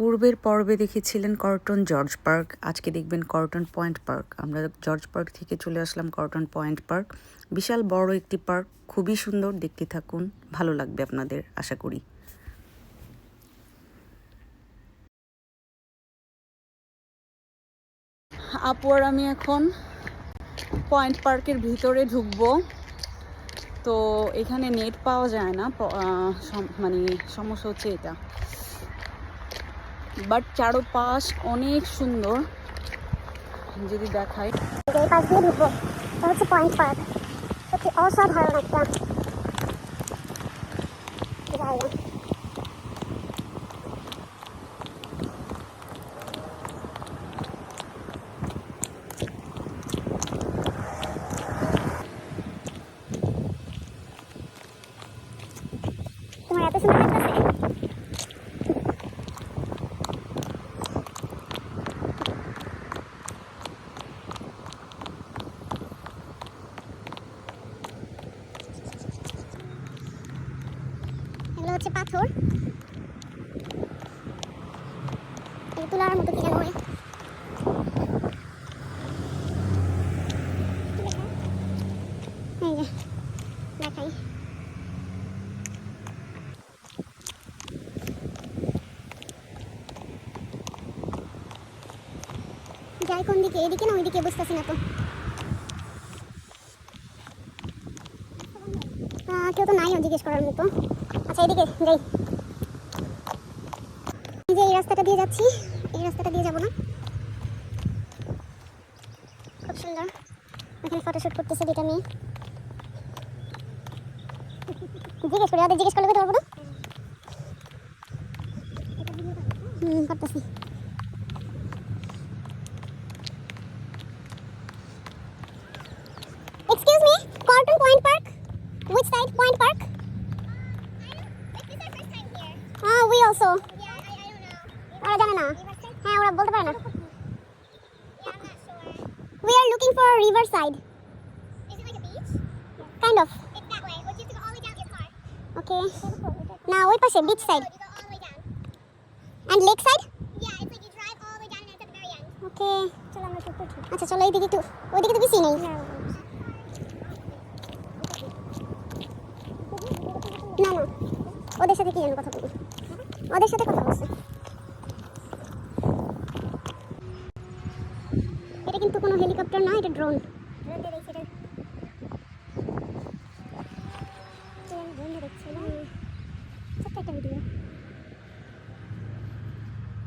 পূর্বের পর্বে দেখেছিলেন কর্টন জর্জ পার্ক, আজকে দেখবেন কর্টন পয়েন্ট পার্ক। আমরা জর্জ পার্ক থেকে চলে আসলাম কর্টন পয়েন্ট পার্ক। বিশাল বড় একটি পার্ক, খুবই সুন্দর, দেখতে থাকুন, ভালো লাগবে আপনাদের, আশা করি। আপু আর আমি এখন পয়েন্ট পার্কের ভিতরে ঢুকবো। তো এখানে নেট পাওয়া যায় না মানে সমস্যা হচ্ছে এটা। বাট চারোপাশ অনেক সুন্দর। যদি দেখাই। অসাধারণ একটা। জায়গা হচ্ছে পাথর। তুলার মতো যেন হয়। যাই কোন দিকে এদিকে না ওইদিকে, বুঝতেছি না তো। কেউ তো নাই জিজ্ঞেস করার মতো। আচ্ছা এদিকে যাই। যে এই রাস্তাটা দিয়ে যাচ্ছি, এই রাস্তাটা দিয়ে যাব না। খুব সুন্দর। এখানে ফটোশুট করতেছে দুটা মেয়ে। জিজ্ঞেস করি, ওদের জিজ্ঞেস করলে তো পারব না? হুম, করতেছি Excuse me, Carlton Point Park? Which side? Point Park? Ah, we also. ওরা জানে না হ্যাঁ ওরা বলতে পারে না We are looking for river side. Of. Okay. না ওই পাশে beach side. And lake side? Okay. আচ্ছা চলো এইদিকে একটু ওইদিকে তো বেশি নেই না না ওদের সাথে কি যেন কথা বলি ওদের সাথে কথা বলছে এটা কিন্তু কোনো হেলিকপ্টার না এটা ড্রোন ছোট্ট একটা ভিডিও হয়েছে ছোট হচ্ছে। এই যে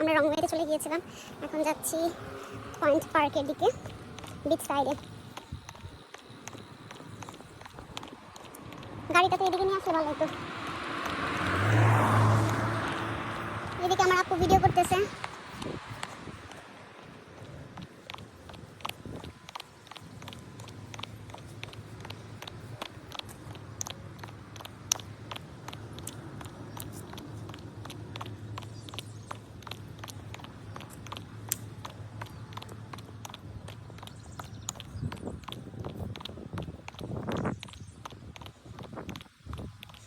আমরা রংবাইতে চলে গিয়েছিলাম। এখন যাচ্ছি পয়েন্ট পার্কের দিকে। বিচ সাইডে গাড়িটা তো এদিকে নিয়ে আসলে ভালো হতো এদিকে আমার আপু ভিডিও করতেছে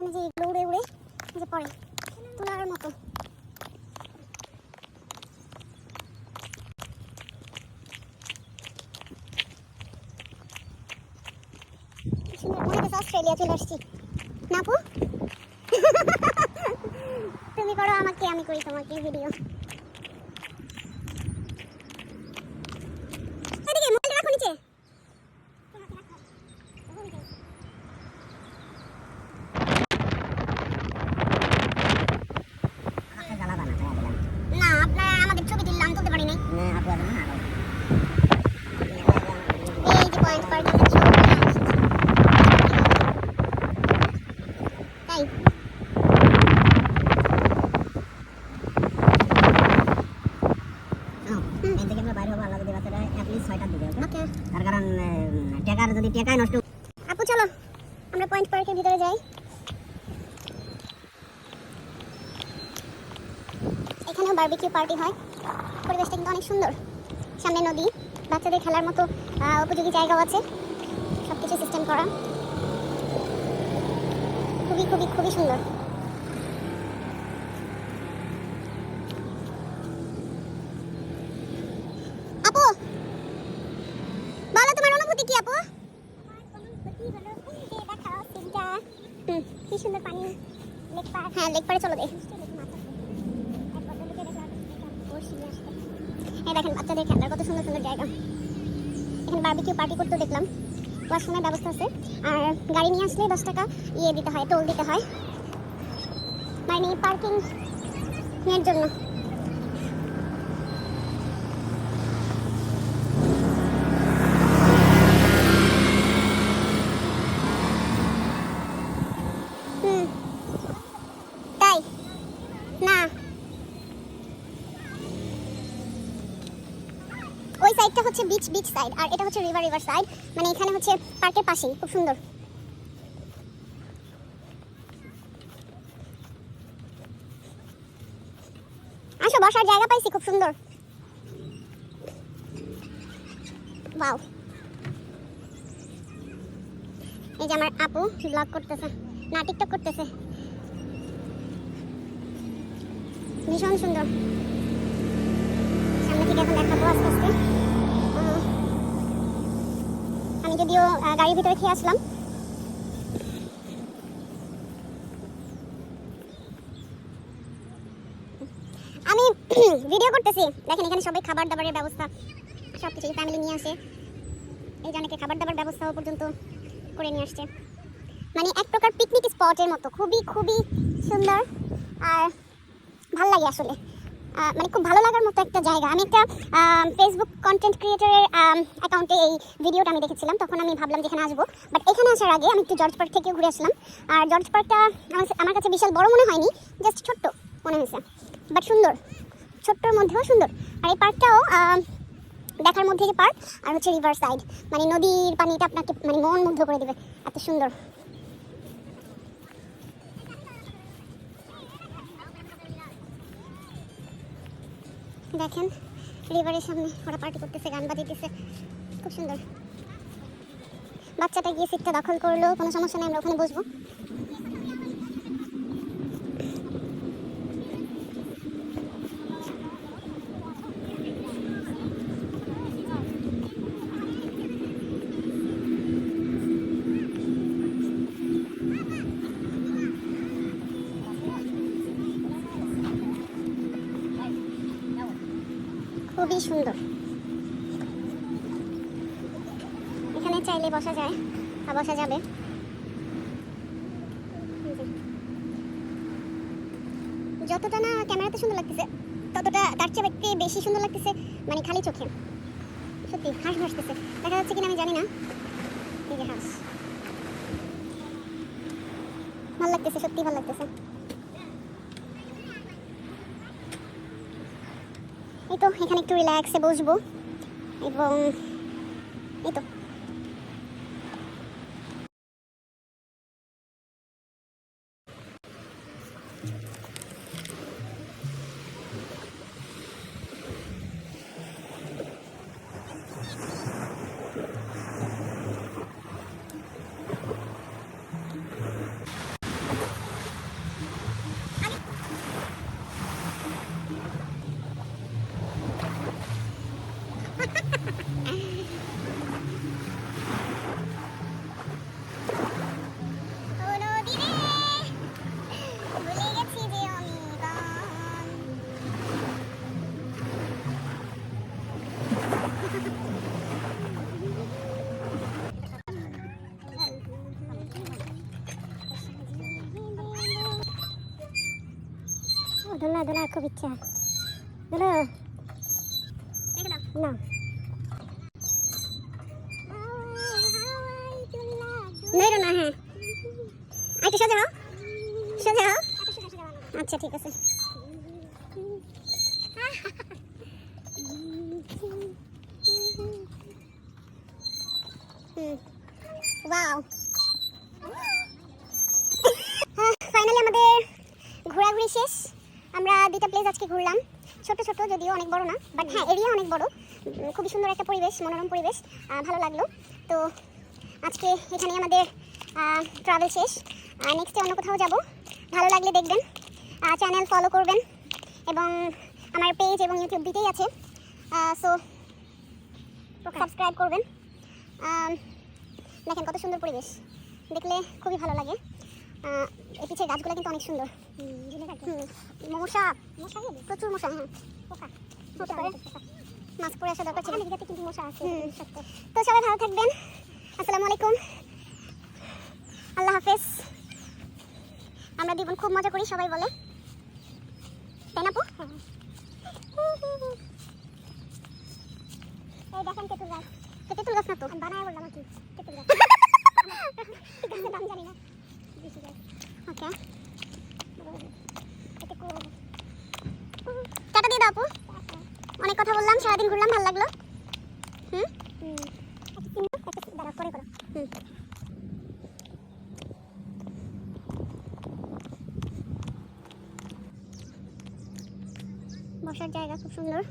এই যে এগুলো উড়ে উড়ে এই যে পড়ে তোলার মতো সুন্দর, মনে হচ্ছে অস্ট্রেলিয়া চলে আসছি। না আপু তুমি করো আমাকে আমি করি তোমাকে ভিডিও এদিকে মোবাইল রাখো নিচে না আপনারা আমাদের ছবি তুললাম তুলতে পারি নাই এই যে পয়েন্ট পার্কিং এর ছবি তাই এখান থেকে আমরা বাইরে হব আল্লাহ যদি বাচ্চারা অ্যাটলিস্ট ছয়টার দিকে ওকে হ্যাঁ তার কারণ উম, টাকার যদি টাকায় নষ্ট আপু চলো আমরা পয়েন্ট পার্কের ভিতরে যাই এখানেও বারবিকিউ পার্টি হয়। পরিবেশটা কিন্তু অনেক সুন্দর। সামনে নদী বাচ্চাদের খেলার মতো উপযোগী জায়গাও আছে। সব কিছু সিস্টেম করা। খুবই খুবই খুবই সুন্দর। আপু! বলো তোমার অনুভূতি কি আপু? কি সুন্দর পানি লেক পার। হ্যাঁ লেক পারে চলো দেখি এই দেখেন বাচ্চাদের খেলার কত সুন্দর সুন্দর জায়গা। এখানে বারবিকিউ পার্টি করতে দেখলাম। ওয়াশরুমের ব্যবস্থা আছে। আর গাড়ি নিয়ে আসলে দশ টাকা ইয়ে দিতে হয় টোল দিতে হয়। মানে পার্কিং এর জন্য হুম তাই না সাইডটা হচ্ছে বিচ বিচ সাইড আর এটা হচ্ছে রিভার রিভার সাইড মানে এখানে হচ্ছে পার্কের পাশেই, খুব সুন্দর। আসো, বসার জায়গা পাইছি, খুব সুন্দর। বাও এই যে আমার আপু ব্লগ করতেছে, না টিকটক করতেছে। ভীষণ সুন্দর। সামনে থেকে এখন দেখাবো আস্তে আস্তে। যদিও গাড়ির ভিতরে খেয়ে আসলাম। আমি ভিডিও করতেছি। দেখেন, এখানে সবাই খাবার দাবারের ব্যবস্থা সব কিছু ফ্যামিলি নিয়ে আসে। এই যে অনেকে খাবার দাবার ব্যবস্থাও পর্যন্ত করে নিয়ে আসছে। মানে এক প্রকার পিকনিক স্পটের মতো। খুবই খুবই সুন্দর আর ভালো লাগে আসলে। মানে খুব ভালো লাগার মতো একটা জায়গা। আমি একটা ফেসবুক কন্টেন্ট ক্রিয়েটরের অ্যাকাউন্টে এই ভিডিওটা আমি দেখেছিলাম। তখন আমি ভাবলাম যেখানে আসব। বাট এখানে আসার আগে আমি একটু জর্জ পার্ক থেকেও ঘুরে আসলাম। আর জর্জ পার্কটা আমার কাছে বিশাল বড় মনে হয়নি জাস্ট ছোট্ট মনে হয়েছে। বাট সুন্দর। ছোট্টর মধ্যেও সুন্দর। আর এই পার্কটাও দেখার মধ্যে যে পার্ক আর হচ্ছে রিভার সাইড মানে নদীর পানিটা আপনাকে মানে মন মুগ্ধ করে দেবে। এত সুন্দর। দেখেন, রিভারের সামনে ওরা পার্টি করতেছে, গান বাজিতেছে। খুব সুন্দর। বাচ্চাটা গিয়ে সিটটা দখল করল, কোনো সমস্যা নেই, আমরা ওখানে বসবো। সুন্দর। এখানে চাইলে বসা যায়, বা বসা যাবে। যতটা না ক্যামেরাতে সুন্দর লাগতেছে, ততটা তার চেয়ে একটু বেশি সুন্দর লাগতেছে মানে খালি চোখে। সত্যি, হাঁস ভাসতেছে। দেখা যাচ্ছে কিনা আমি জানি না। এই যে হাঁস। ভালো লাগতেছে সত্যি ভালো লাগতেছে এই তো এখানে একটু রিল্যাক্সে বসবো এবং দোলা দোলা খুব ইচ্ছা। দোলা না মেরো না হ্যাঁ। সোজা হও সোজা হও আচ্ছা ঠিক আছে। ওয়াও। ফাইনালি আমাদের ঘোরাঘুরি শেষ। আমরা দুইটা প্লেস আজকে ঘুরলাম। ছোট ছোট যদিও অনেক বড় না বাট হ্যাঁ এরিয়া অনেক বড়। খুবই সুন্দর একটা পরিবেশ মনোরম পরিবেশ ভালো লাগল। তো আজকে এখানে আমাদের ট্রাভেল শেষ। নেক্সটে অন্য কোথাও যাব ভালো লাগলে দেখবেন। চ্যানেল ফলো করবেন। এবং আমার পেজ এবং ইউটিউব দুইটাই আছে। সো সাবস্ক্রাইব করবেন। দেখেন কত সুন্দর পরিবেশ। দেখলে খুবই ভালো লাগে। এই পিছের গাছগুলো কিন্তু অনেক সুন্দর। হুম, মশা মশা প্রচুর মশা হ্যাঁ। পোকা হতে মাস্ক পরে আসা দরকার ছিল। কিন্তু মশা আছে। তো সবাই ভালো থাকবেন। আসসালামু আলাইকুম। আল্লাহ হাফেজ। আমরা জীবন খুব মজা করি সবাই বলে। তাই না? এই দেখেন তেঁতুল গাছ। তেঁতুল গাছ না তো? বানায় বললাম আর কি তেঁতুল গাছ। গাছের জানি না। ওকে টাটা দিয়ে দাও আপু। অনেক কথা বললাম, সারাদিন ঘুরলাম, ভালো লাগল। হুম? দাঁড়া পরে করো। হুম। বসার জায়গা খুব সুন্দর।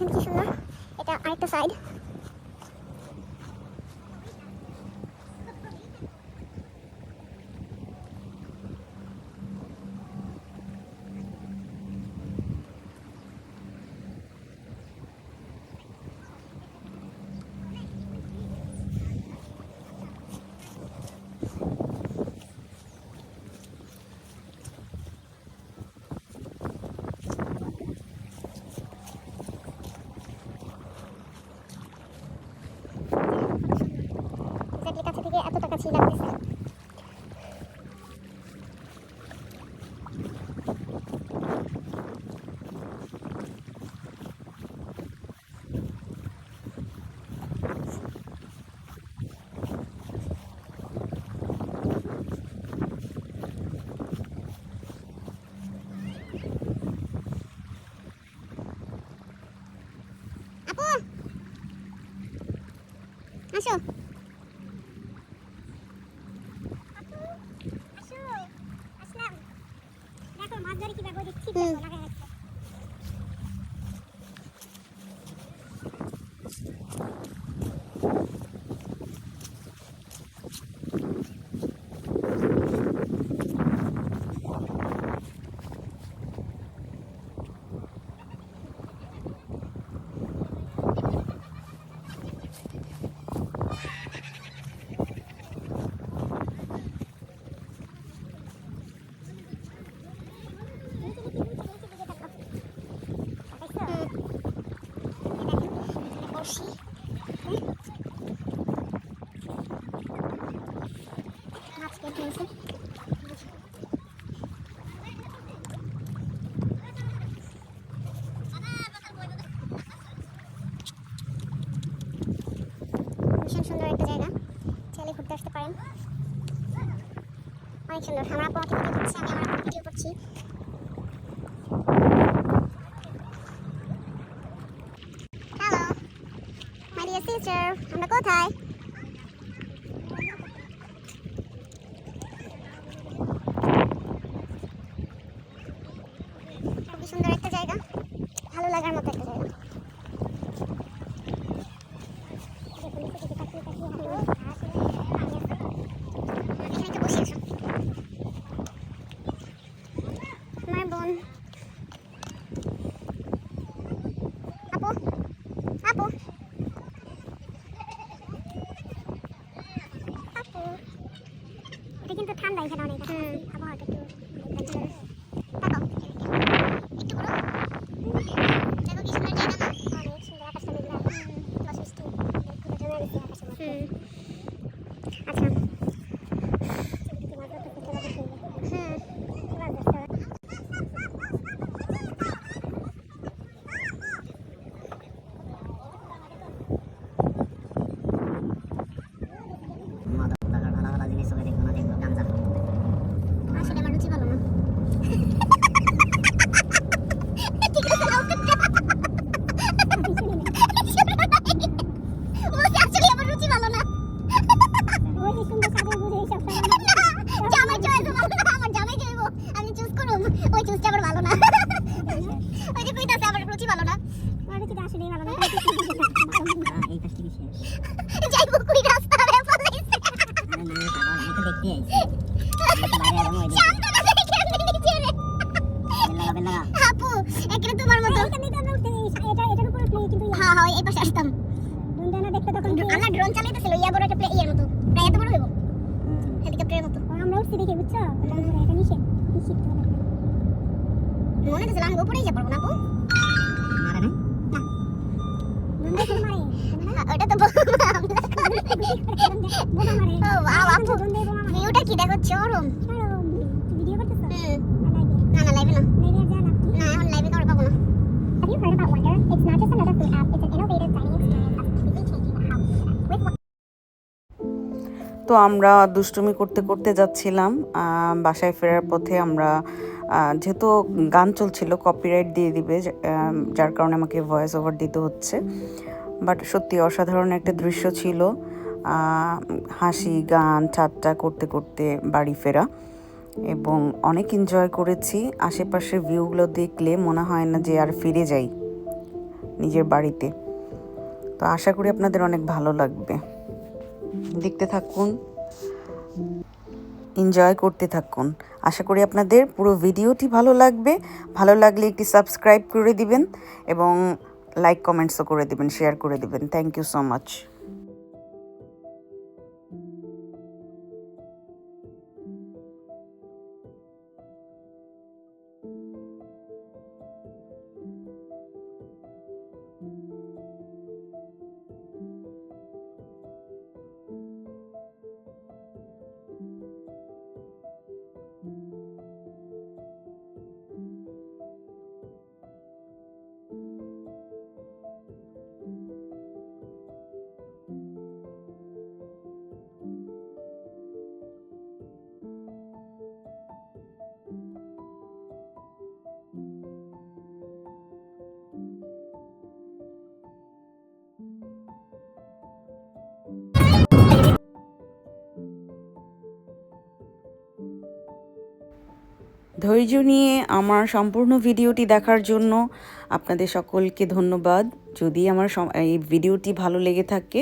দেখেন কি সুন্দর এটা আরেকটা সাইড এক্স্যাক্টলি কাছে থেকে এত টাকা ছিল লাগতেছে আপু আসো হুম। বসি মাছ কেটে নিয়েছে ভীষণ সুন্দর একটা জায়গা চাইলে ঘুরতে আসতে পারেন। অনেক সুন্দর। আমরা পথে ভিডিও আমি আমার ভিডিও করছি। হ্যালো মাই ডিয়ার সিস্টার আমরা কোথায় খুবই সুন্দর একটা জায়গা ভালো লাগার মতো একটা জায়গা এখানে একটু বসে আসো আমার বোন আপু আপু এখানে অনেক আবহাওয়াটা একটু তাকাও একটু করো দেখো কি সুন্দর জায়গা না অনেক সুন্দর আকাশটা মেঘলা প্লাস বৃষ্টি পুরো জমে গেছে আকাশের মধ্যে আচ্ছা হুম মজা ভালো ভালো জিনিস চোখে দেখব না দেখব গান যাবে আসলে আমার রুচি ভালো না ঠিক আছে নাও বলছি আসলে আমার রুচি ভালো না ওই যে সুন্দর সাদা বুঝে এইসব জামাই চয়েস ভালো না আমার জামাই চাইব আমি চুজ করব ওই চুজটা আমার ভালো না ওই যে কইতাছে আমার রুচি ভালো না আমার রুচি আসলে ভালো না এই কাজটি কি শেষ যাইবো কই রাস্তা রে ফলাইছে আরে না বাবা আমি তো দেখতে আইছি আমি তো বাইরে যাব ওই দিকে শান্তনা দেখে আমি নিচে রে বেল লাগা বেল লাগা আপু এখানে তোমার মতো এটা এটার উপর উঠলে কিন্তু হ্যাঁ হ্যাঁ এই পাশে আসতাম ড্রোনটা দেখতে তখন আমরা ড্রোন চালাইতেছিল ইয়া বড় একটা প্লে ইয়ার মতো প্রায় এত বড় হইব হেলিকপ্টারের মতো আমরা উঠছি দেখে বুঝছ এটা নিষেধ মনে হচ্ছে আমি উপরেই যাব না আপু মারে না ওটা তো Have you heard about Wonder? It's not just another food app, it's an innovative dining তো আমরা দুষ্টুমি করতে করতে যাচ্ছিলাম বাসায় ফেরার পথে আমরা যেহেতু গান চলছিল কপিরাইট দিয়ে দিবে যার কারণে আমাকে ভয়েস ওভার দিতে হচ্ছে বাট সত্যি অসাধারণ একটা দৃশ্য ছিল হাসি, গান, ঠাট্টা করতে করতে বাড়ি ফেরা। এবং অনেক এনজয় করেছি। আশেপাশের ভিউগুলো দেখলে মনে হয় না যে আর ফিরে যাই নিজের বাড়িতে। তো আশা করি আপনাদের অনেক ভালো লাগবে। দেখতে থাকুন। এনজয় করতে থাকুন। আশা করি আপনাদের পুরো ভিডিওটি ভালো লাগবে। ভালো লাগলে একটি সাবস্ক্রাইব করে দিবেন এবং লাইক কমেন্টসও করে দিবেন শেয়ার করে দিবেন। থ্যাংক ইউ সো মাচ ধৈর্য নিয়ে আমার সম্পূর্ণ ভিডিওটি দেখার জন্য আপনাদের সকলকে ধন্যবাদ। যদি আমার এই ভিডিওটি ভালো লেগে থাকে,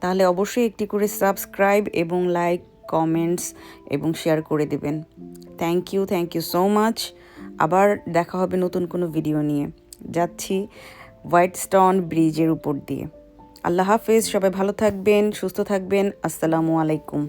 তাহলে অবশ্যই একটি করে সাবস্ক্রাইব এবং লাইক, কমেন্টস এবং শেয়ার করে দেবেন। Thank you thank you so much আবার দেখা হবে নতুন কোনো ভিডিও নিয়ে। যাচ্ছি হোয়াইট স্টোন ব্রিজের উপর দিয়ে। আল্লাহ হাফেজ, সবাই ভালো থাকবেন, সুস্থ থাকবেন। আসসালামু আলাইকুম।